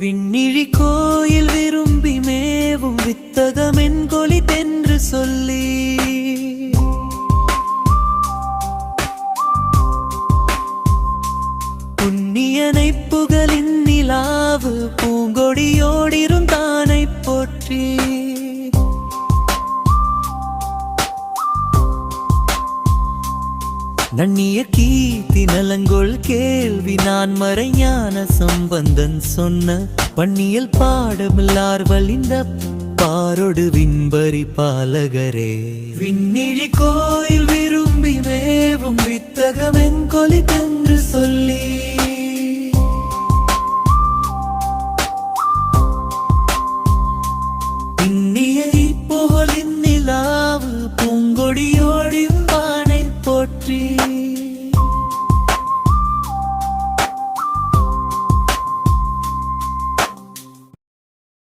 விண்ணிழி கோயில் விரும்பி மேவும் வித்தகம் என் கொலி தென்று சொல்லி. புண்ணியனை புகழின் நிலாவு பூங்கொடியோடிரும் போற்றி. நன்னிய கீர்த்தி நலங்கொள் கேள்வி நான் மறைஞான சம்பந்தன் சொன்ன பண்ணியல் பாடமில்லார் வலிந்த பாரொடு விண்பரி பாலகரே. விண்ணிழி கோயில் விரும்பி மேவும் வித்தகமென் கொலி தன்று சொல்லி. இன்னிய புகழின்